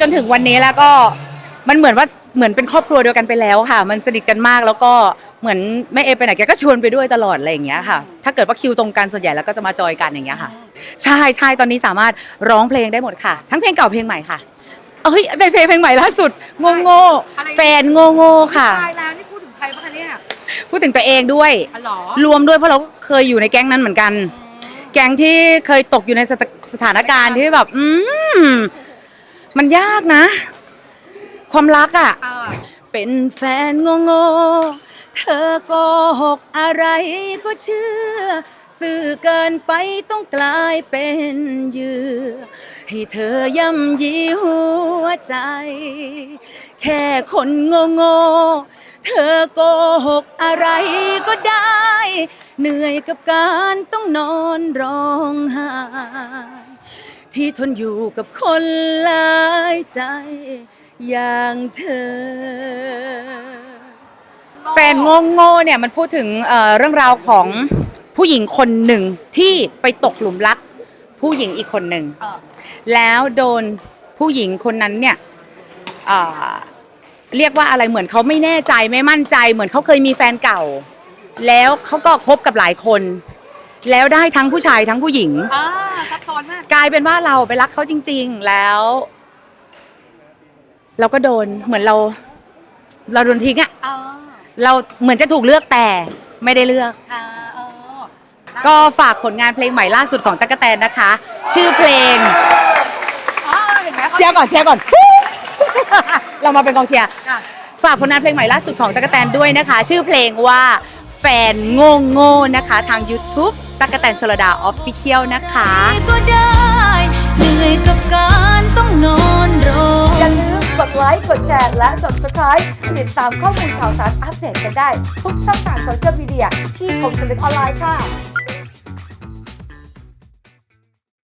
จนถึงวันนี้แล้วก็มันเหมือนว่าเหมือนเป็นครอบครัวเดียวกันไปแล้วค่ะ มันสนิทกันมากแล้วก็เหมือนแม่เอไปไหนแกก็ชวนไปด้วยตลอดอะไรอย่างเงี้ยค่ะ ถ้าเกิดว่าคิวตรงกันส่วนใหญ่แล้วก็จะมาจอยกันอย่างเงี้ยค่ะ ใช่ใช่ตอนนี้สามารถร้องเพลงได้หมดค่ะ ทั้งเพลงเก่าเพลงใหม่ค่ะเอ้ยเป็นเพลงเพลงใหม่ล่าสุดโง่โง่แฟนโง่โง่ค่ะตายแล้วนี่พูดถึงใครบ้างคะเนี่ยพูดถึงตัวเองด้วยอ๋อเหรอรวมด้วยเพราะเราก็เคยอยู่ในแก๊งนั้นเหมือนกัน แก๊งที่เคยตกอยู่ในสถสถานการณ์ที่แบบ อืม มันยากนะ ความรักอะ่ะเออเป็นแฟนโง่โง่ๆเธอโกหกอะไรก็เชื่อ สื่อเกินไปต้องกลายเป็นเหยื่อ ให้เธอย่ำยีหัวใจ แค่คนโง่โง่ๆเธอโกหกอะไรก็ได้ เหนื่อยกับการต้องนอนร้องไห้ ที่ทนอยู่กับคนหลายใจอย่างเธอ แฟนโง่โง่ๆเนี่ยมันพูดถึงเอ่อเรื่องราวของผู้หญิงคนหนึ่งที่ไปตกหลุมรัก ผู้หญิงอีกคนหนึ่งเออ แล้วโดนผู้หญิงคนนั้นเนี่ยอ่าเรียกว่าอะไรเหมือนเขาไม่แน่ใจไม่มั่นใจ เหมือนเขาเคยมีแฟนเก่า แล้วเขาก็คบกับหลายคน แล้วได้ทั้งผู้ชายทั้งผู้หญิง อ่าซับซ้อนมาก กลายเป็นว่าเราไปรักเขาจริง ๆ แล้ว เราก็โดนเหมือนเรา เราโดนทิ้งอะเออเราเหมือนจะถูกเลือกแต่ไม่ได้เลือก ค่ะเออก็ฝากผลงานเพลงใหม่ล่าสุดของตั๊กแตนนะคะ ชื่อเพลง อ๋อเห็นไหมเชียร์ก่อนเชียร์ก่อน เรามาเป็นกองเชียร์อะ ฝากผลงานเพลงใหม่ล่าสุดของตั๊กแตนด้วยนะคะ ชื่อเพลงว่า แฟนโง่โง่ๆนะคะ ทาง YouTube ตั๊กแตนชลดาออฟฟิเชียลนะคะก็ได้เหนื่อยกับการต้องนอนรออย่าลืมกดไลค์ กดแชร์และ subscribe ติดตามข้อมูลข่าวสารอัปเดตกันได้ ทุกช่องทางโซเชียลมีเดียที่คมชลึกออนไลน์ค่ะ